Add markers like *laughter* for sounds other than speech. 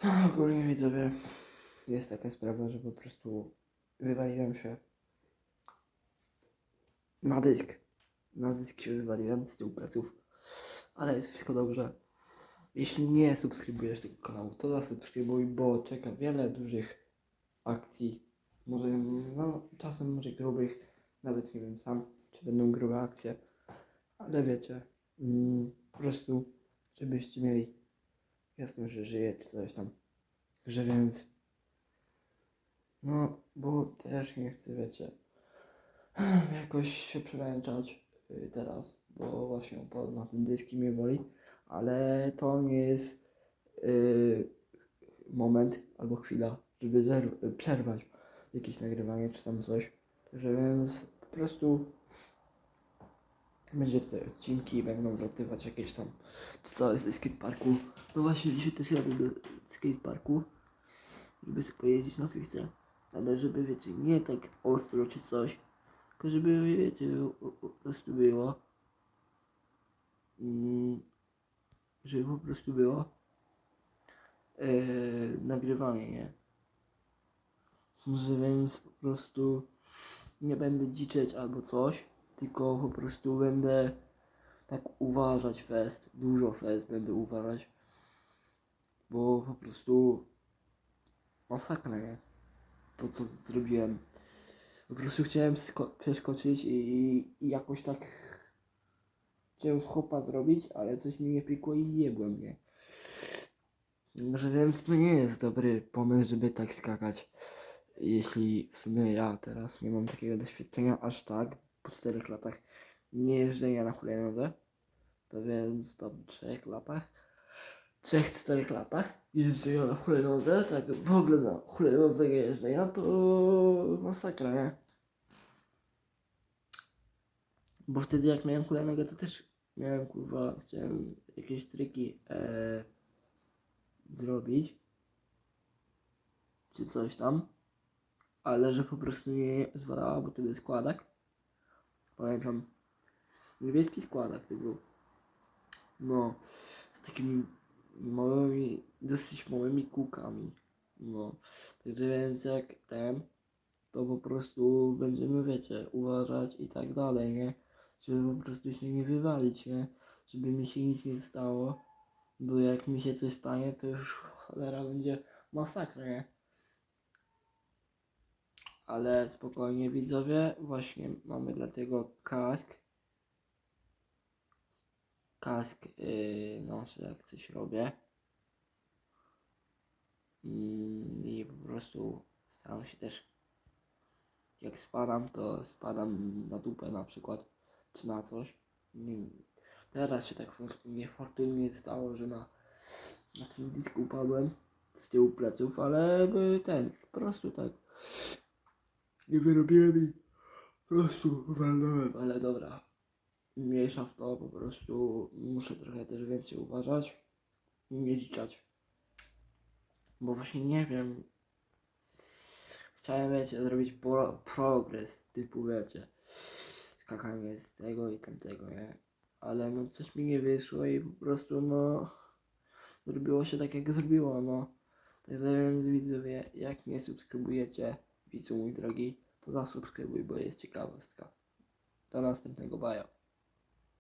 *laughs* Ogólnie widzowie, jest taka sprawa, że po prostu wywaliłem się na dysk. Na dysk się wywaliłem z tyłu pleców, ale jest wszystko dobrze. Jeśli nie subskrybujesz tego kanału, to zasubskrybuj, bo czeka wiele dużych akcji. Może, no, czasem może grubych, nawet nie wiem sam, czy będą grube akcje, ale wiecie, mm, po prostu, żebyście mieli jasność, że żyje, czy coś tam. Że więc, no, bo też nie chcę, wiecie, *sighs* jakoś się przemęczać y, teraz, bo właśnie opadł na ten dyski mnie boli, ale to nie jest y, moment albo chwila, żeby zer- przerwać jakieś nagrywanie czy tam coś. Także więc po prostu będzie te odcinki, będą wlatywać jakieś tam co jest ze skateparku. No właśnie dzisiaj też jadę do skateparku, żeby sobie pojeździć na piłce. Ale żeby wiecie, nie tak ostro czy coś, tylko żeby wiecie, po- prostu było. Żeby po prostu było e, nagrywanie, nie? Że więc po prostu nie będę dziczeć albo coś, tylko po prostu będę tak uważać fest, dużo fest będę uważać, bo po prostu masakra? To co zrobiłem. Po prostu chciałem sko- przeskoczyć i, i jakoś tak chciałem chopa zrobić, ale coś mi nie pikło i jebłem, nie? Że więc to nie jest dobry pomysł, żeby tak skakać. Jeśli w sumie ja teraz nie mam takiego doświadczenia aż tak, po 4 latach nie jeżdżenia na hulajnodze, to więc tam 3 latach, 3-4 latach jeżdżenia na hulajnodze, tak w ogóle na hulajnodze nie jeżdżenia, to masakra, nie? Bo wtedy jak miałem hulajnogę, to też miałem kurwa, chciałem jakieś triki e, zrobić, czy coś tam, ale że po prostu nie zwalała, bo to był składak. Pamiętam, niebieski składak to był. No, z takimi małymi, dosyć małymi kółkami. No, także więc jak ten, to po prostu będziemy, wiecie, uważać i tak dalej, nie? Żeby po prostu się nie wywalić, nie? Żeby mi się nic nie stało, bo jak mi się coś stanie, to już cholera będzie masakra, nie? Ale spokojnie widzowie, właśnie mamy dlatego kask. Kask yy, noszę jak coś robię. Mm, I po prostu staram się też jak spadam, to spadam na dupę na przykład, czy na coś. Teraz się tak for- niefortunnie stało, że na, na tym disku upadłem z tyłu pleców, ale ten, po prostu tak nie wyrobiłem i po prostu walnąłem, ale dobra. Mniejsza w to, po prostu muszę trochę też więcej uważać i nie dziczać. Bo właśnie nie wiem. Chciałem, wiecie, zrobić pro, progres, typu, wiecie, skakanie z tego i tamtego, nie? Ale no coś mi nie wyszło i po prostu, no, zrobiło się tak, jak zrobiło, no. Także więc widzowie, jak nie subskrybujecie, widzu mój drogi, to zasubskrybuj, bo jest ciekawostka. Do następnego baja.